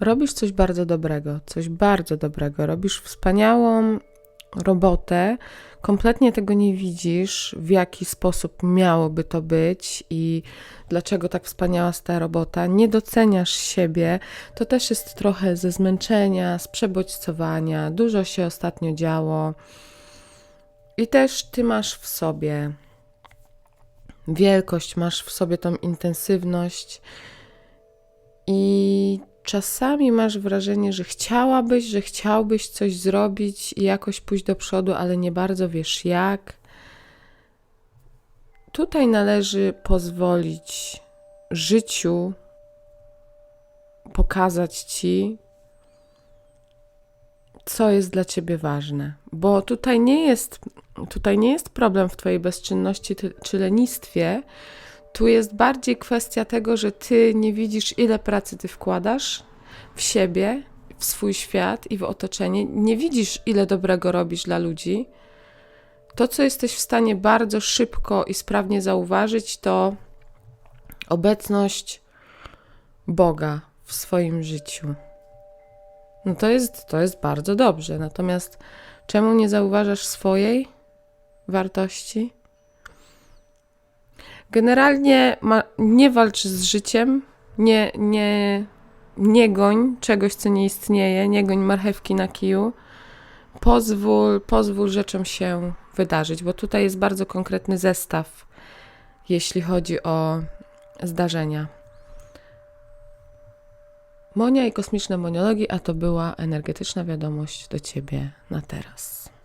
Robisz coś bardzo dobrego, coś bardzo dobrego. Robisz wspaniałą robotę, kompletnie tego nie widzisz, w jaki sposób miałoby to być i dlaczego tak wspaniała jest ta robota. Nie doceniasz siebie. To też jest trochę ze zmęczenia, z przebodźcowania. Dużo się ostatnio działo. I też ty masz w sobie wielkość, masz w sobie tą intensywność i czasami masz wrażenie, że chciałabyś, że chciałbyś coś zrobić i jakoś pójść do przodu, ale nie bardzo wiesz jak. Tutaj należy pozwolić życiu pokazać ci, co jest dla ciebie ważne, bo tutaj nie jest, tutaj nie jest problem w twojej bezczynności czy lenistwie. Tu jest bardziej kwestia tego, że ty nie widzisz, ile pracy ty wkładasz w siebie, w swój świat i w otoczenie. Nie widzisz, ile dobrego robisz dla ludzi. To, co jesteś w stanie bardzo szybko i sprawnie zauważyć, to obecność Boga w swoim życiu. No to jest, to jest bardzo dobrze. Natomiast czemu nie zauważasz swojej wartości? Generalnie ma, nie walcz z życiem, nie, nie, nie goń czegoś, co nie istnieje, nie goń marchewki na kiju. Pozwól, pozwól rzeczom się wydarzyć, bo tutaj jest bardzo konkretny zestaw, jeśli chodzi o zdarzenia. Monia i kosmiczne monologi, a to była energetyczna wiadomość do ciebie na teraz.